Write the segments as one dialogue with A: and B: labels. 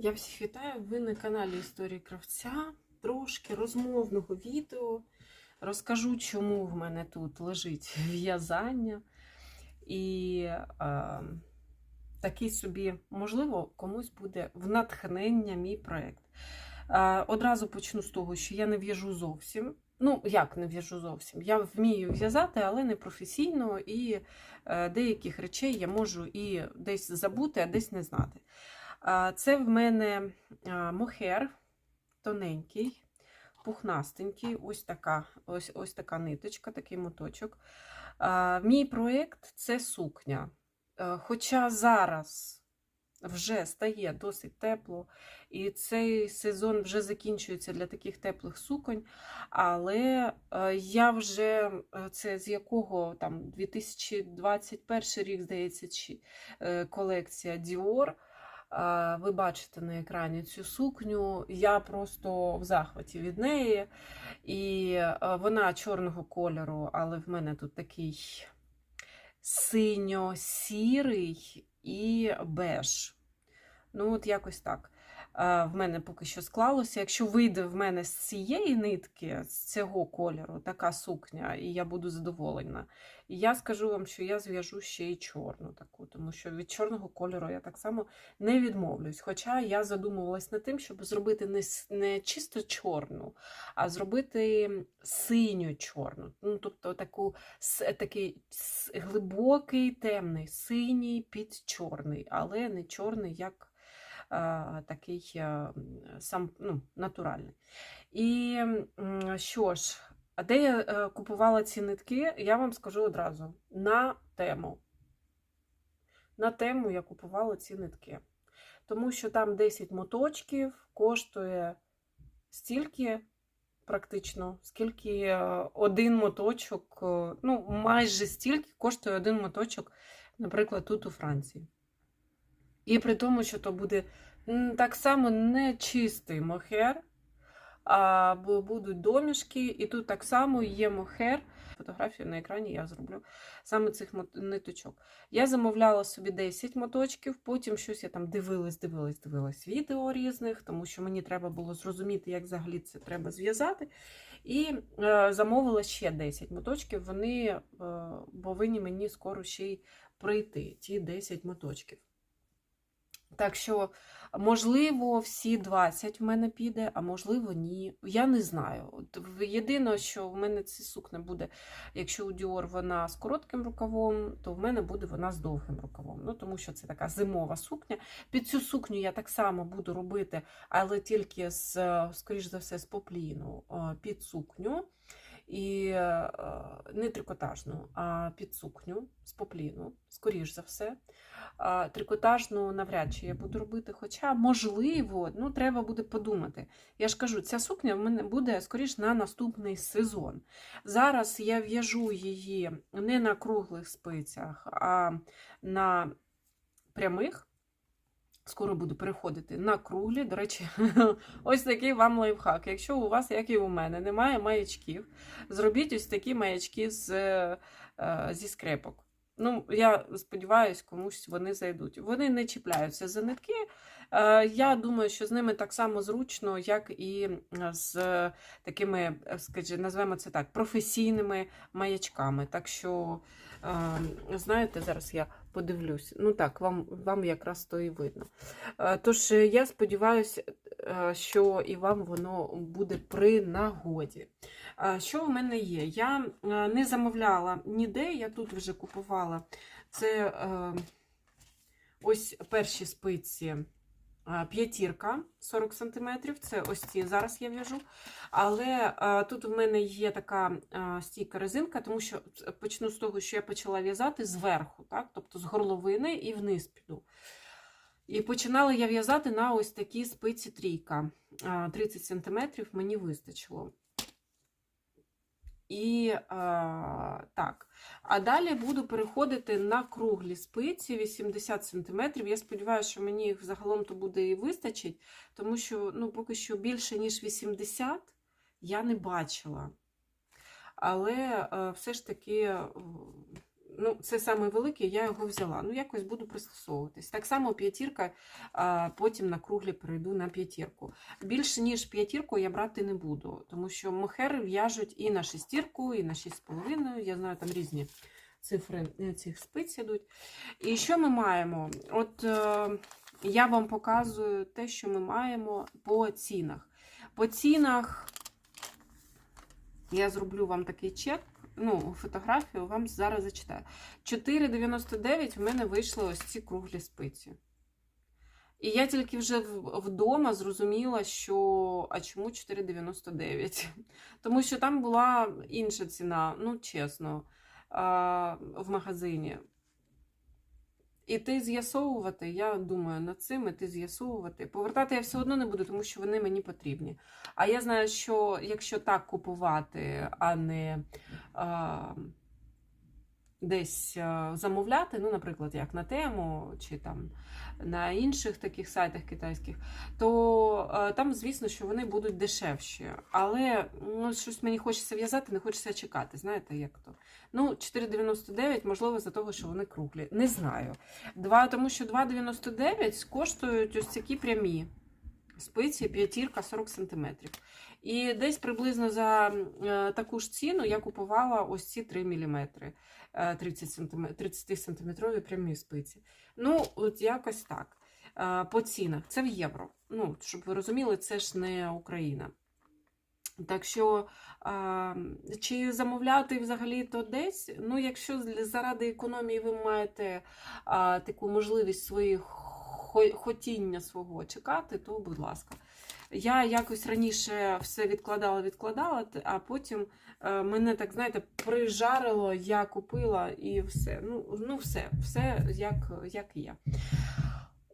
A: Я всіх вітаю. Ви на каналі Історії Кравця. Трошки розмовного відео. Розкажу, чому в мене тут лежить в'язання. І е, такий собі, можливо, комусь буде в натхнення мій проєкт. Е, одразу почну з того, що я не в'яжу зовсім. Ну, як не в'яжу зовсім? Я вмію в'язати, але не професійно, і е, деяких речей я можу і десь забути, а десь не знати. Це в мене мохер тоненький, пухнастенький, ось така ось, ось така ниточка, такий моточок. Мій проєкт це сукня. Хоча зараз вже стає досить тепло, і цей сезон вже закінчується для таких теплих суконь. Але я вже це з якого там 2021 рік, здається, е, колекція Dior. А, Ви бачите на екрані цю сукню. Я просто в захваті від неї. І е, вона чорного кольору, але в мене тут такий синьо-сірий і беж. Ну, от якось так. А, В мене поки що склалося. Якщо вийде в мене з цієї нитки, з цього кольору, така сукня, і я буду задоволена. І я скажу вам, що я зв'яжу ще й чорну таку, тому що від чорного кольору я так само не відмовлюсь. Хоча я задумувалась над тим, щоб зробити не, не чисто чорну, а зробити синю чорну. Ну, тобто таку, такий глибокий, темний, синій під чорний, але не чорний, як такий сам ну, натуральний. І що ж, а де я е, купувала ці нитки, я вам скажу одразу: на тему. На тему я купувала ці нитки. Тому що там 10 моточків коштує стільки, практично, скільки е, один моточок, е, ну, майже стільки коштує один моточок, наприклад, тут у Франції. І при тому, що то буде так само не чистий мохер, бу- будуть домішки, і тут так само є мохер. Фотографію на екрані я зроблю саме цих ниточок. Я замовляла собі 10 моточків, потім щось я там дивилась, дивилась, дивилась відео різних, тому що мені треба було зрозуміти, як взагалі це треба зв'язати. І е, замовила ще 10 моточків. Вони е, повинні мені скоро ще й прийти, ті 10 моточків. Так що, можливо, всі 20 в мене піде, а можливо, ні. Я не знаю. От Єдине, що в мене ці сукня буде, якщо у Dior вона з коротким рукавом, то в мене буде вона з довгим рукавом. Ну, тому що це така зимова сукня. Під цю сукню я так само буду робити, але тільки з, скоріш за все, з попліну е, під сукню. І е, не трикотажну, а під сукню з попліну, скоріш за все. Трикотажну навряд чи я буду робити, хоча, можливо, ну, треба буде подумати. Я ж кажу, ця сукня в мене буде скоріш на наступний сезон. Зараз я в'яжу її не на круглих спицях, а на прямих. Скоро буду переходити на круглі. До речі, ось такий вам лайфхак. Якщо у вас, як і у мене, немає маячків, зробіть ось такі маячки з, е, зі скрепок. Ну, я сподіваюся, комусь вони зайдуть. Вони не чіпляються за нитки. Е, Я думаю, що з ними так само зручно, як і з такими, е, скажімо, назвемо це так, професійними маячками. Так що, е, знаєте, зараз я подивлюсь. Ну так, вам, вам якраз то і видно. Е, Тож е, я сподіваюся, е, що і вам воно буде при нагоді. Що в мене є? Я не замовляла ніде, я тут вже купувала. Це ось перші спиці. П'ятірка 40 см, це ось ці зараз я в'яжу. Але е, тут в мене є така е, стійка резинка, тому що почну з того, що я почала в'язати зверху, так? тобто з горловини і вниз піду. І починала я в'язати на ось такі спиці трійка. Е, 30 см мені вистачило. І е, так. А далі буду переходити на круглі спиці 80 см. Я сподіваюся, що мені їх загалом то буде і вистачить, тому що ну, поки що більше, ніж 80 я не бачила. Але е, все ж таки е, ну, це саме великий, я його взяла. Ну, якось буду пристосовуватись. Так само п'ятірка, потім на круглі перейду на п'ятірку. Більше, ніж п'ятірку, я брати не буду, тому що мохери в'яжуть і на шестірку, і на 6,5. Я знаю, там різні цифри е, цих спиць ідуть. І що ми маємо? От е, я вам показую те, що ми маємо по цінах. По цінах я зроблю вам такий чек. Ну, фотографію вам зараз зачитаю. 4,99 в мене вийшли ось ці круглі спиці. І я тільки вже вдома зрозуміла, що а чому 4,99? Тому що там була інша ціна, ну чесно, в магазині. Іти з'ясовувати, я думаю, над цим і ти з'ясовувати. Повертати я все одно не буду, тому що вони мені потрібні. А я знаю, що якщо так купувати, а не а, десь замовляти, ну, наприклад, як на тему чи там на інших таких сайтах китайських, то там, звісно, що вони будуть дешевші. Але ну, щось мені хочеться в'язати, не хочеться чекати. Знаєте, як то? Ну, 4,99, можливо, за того, що вони круглі. Не знаю. Два, тому що 2,99 коштують ось такі прямі спиці, п'ятірка 40 см. І десь приблизно за е, таку ж ціну я купувала ось ці 3 мм 30 см, 30 сантиметрові прямі спиці. Ну, от якось так. Е, По цінах. Це в євро. Ну, щоб ви розуміли, це ж не Україна. Так що, а, чи замовляти взагалі то десь? Ну, якщо заради економії ви маєте а, таку можливість своїх хотіння свого чекати, то будь ласка. Я якось раніше все відкладала, відкладала, а потім е, мене так, знаєте, прижарило, я купила і все. Ну, ну все, все як, як є.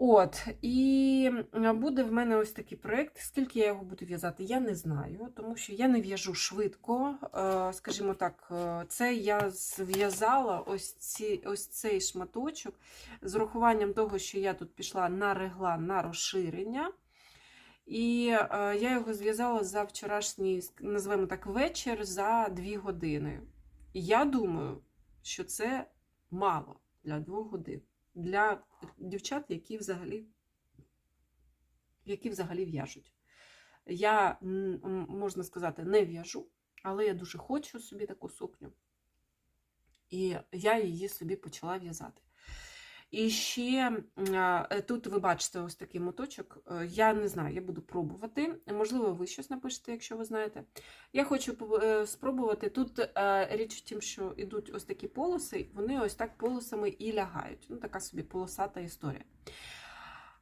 A: От, і буде в мене ось такий проєкт. Скільки я його буду в'язати, я не знаю, тому що я не в'яжу швидко. Е, Скажімо так, е, це я зв'язала ось, ці, ось цей шматочок з урахуванням того, що я тут пішла на регла на розширення. І е, я його зв'язала за вчорашній, називаємо так, вечір за 2 години. Я думаю, що це мало для 2 годин. Для дівчат, які взагалі, які взагалі в'яжуть. Я, можна сказати, не в'яжу, але я дуже хочу собі таку сукню. І я її собі почала в'язати. І ще тут ви бачите ось такий моточок. Е, Я не знаю, я буду пробувати. Можливо, ви щось напишете, якщо ви знаєте. Я хочу е, спробувати. Тут е, річ в тім, що йдуть ось такі полоси, вони ось так полосами і лягають. Ну, така собі полосата історія.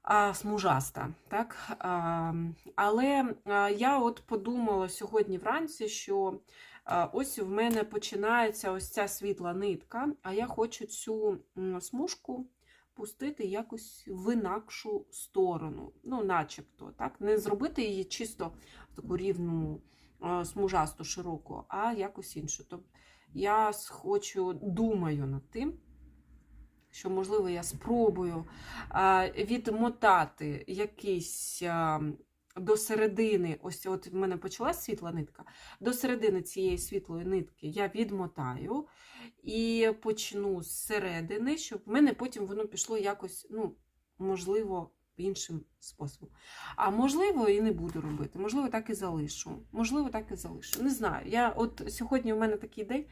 A: А, смужаста, так? А, але я от подумала сьогодні вранці, що ось в мене починається ось ця світла нитка, а я хочу цю смужку пустити якось в інакшу сторону. Ну, начебто, так? Не зробити її чисто в таку рівну смужасту, широку, а якось іншу. Тобто я хочу, думаю над тим, що, можливо, я спробую відмотати якийсь до середини, ось от в мене почалась світла нитка, до середини цієї світлої нитки я відмотаю і почну з середини, щоб в мене потім воно пішло якось, ну, можливо, іншим способом. А можливо, і не буду робити. Можливо, так і залишу. Можливо, так і залишу. Не знаю. Я от сьогодні у мене такий день.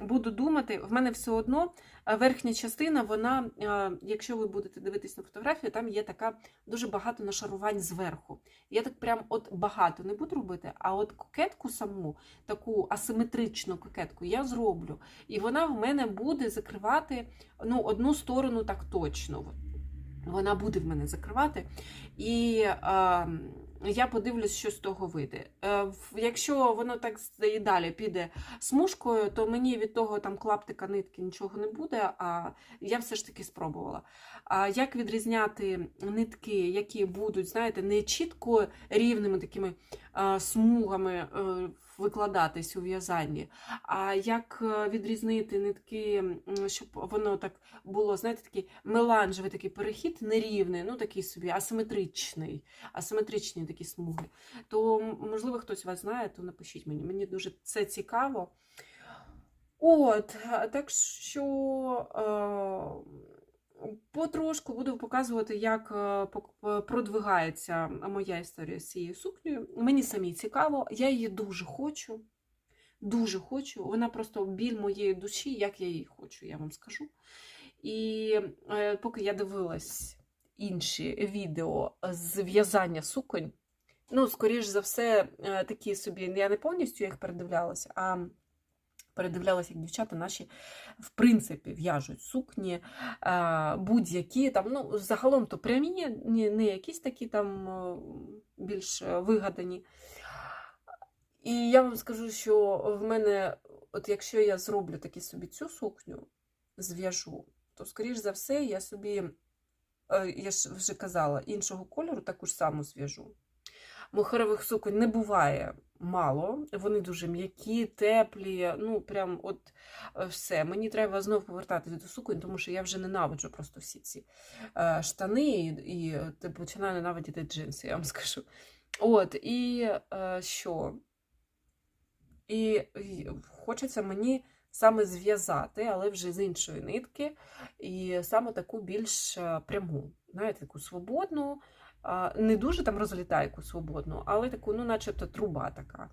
A: Буду думати, в мене все одно е, верхня частина, вона, е, якщо ви будете дивитись на фотографію, там є така дуже багато нашарувань зверху. Я так прям от багато не буду робити, а от кокетку саму, таку асиметричну кокетку, я зроблю. І вона в мене буде закривати ну, одну сторону так точно. Вона буде в мене закривати. І е, я подивлюсь, що з того вийде. Е, якщо воно так і далі піде смужкою, то мені від того там клаптика нитки нічого не буде, а я все ж таки спробувала. А як відрізняти нитки, які будуть, знаєте, не чітко рівними такими смугами е, викладатись у в'язанні, а як е, відрізнити нитки, щоб воно так було, знаєте, такий меланжевий такий перехід, нерівний, ну такий собі асиметричний, асиметричні такі смуги. То, можливо, хтось вас знає, то напишіть мені. Мені дуже це цікаво. От, так що е, потрошку буду показувати, як е, е, продвигається моя історія з цією сукнею. Мені самі цікаво, я її дуже хочу. Дуже хочу. Вона просто біль моєї душі, як я її хочу, я вам скажу. І е, поки я дивилась інші відео з в'язання суконь, ну, скоріш за все, такі собі, я не повністю їх передивлялася, а передивлялася, як дівчата наші, в принципі, в'яжуть сукні, будь-які там, ну, загалом то прямі, не, якісь такі там е, більш е, вигадані. І я вам скажу, що в мене, от якщо я зроблю таки собі цю сукню, зв'яжу, то, скоріш за все, я собі, е, я ж вже казала, іншого кольору таку ж саму зв'яжу. Мухерових суконь не буває мало, вони дуже м'які, теплі, ну прям от е, все. Мені треба знову повертатися до суконь, тому що я вже ненавиджу просто всі ці е, штани і, і ти починаю ненавидіти джинси, я вам скажу. От, і е, що? І, хочеться мені саме зв'язати, але вже з іншої нитки, і саме таку більш е, пряму, знаєте, таку свободну, не дуже там розлітайку свободну, але таку, ну, начебто, труба така.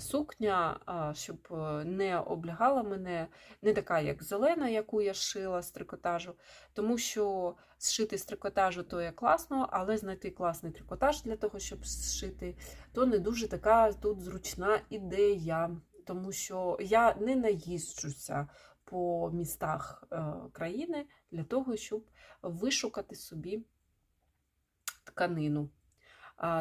A: Сукня, щоб е, не облягала мене, не така, як зелена, яку я шила з трикотажу, тому що зшити з трикотажу то є класно, але знайти класний трикотаж для того, щоб зшити, то не дуже така тут зручна ідея, тому що я не наїжджуся по містах е, країни для того, щоб вишукати собі тканину,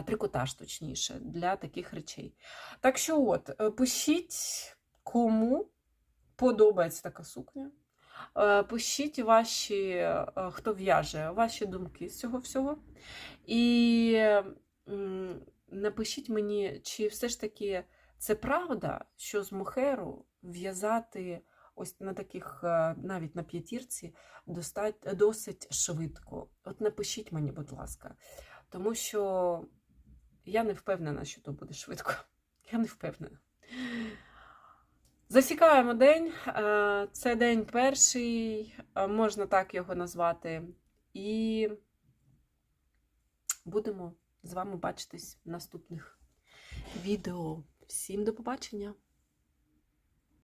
A: трикотаж, точніше, для таких речей. Так що, от, е, пишіть, кому подобається така сукня. Е, Пишіть ваші, е, хто в'яже, ваші думки з цього всього. І напишіть мені, чи все ж таки це правда, що з мохеру в'язати ось на таких, е, навіть на п'ятірці, досить швидко. От напишіть мені, будь ласка, тому що я не впевнена, що то буде швидко. Я не впевнена. Засікаємо день. Е, Це день перший, е, можна так його назвати. І будемо з вами бачитись в наступних відео. Всім до побачення!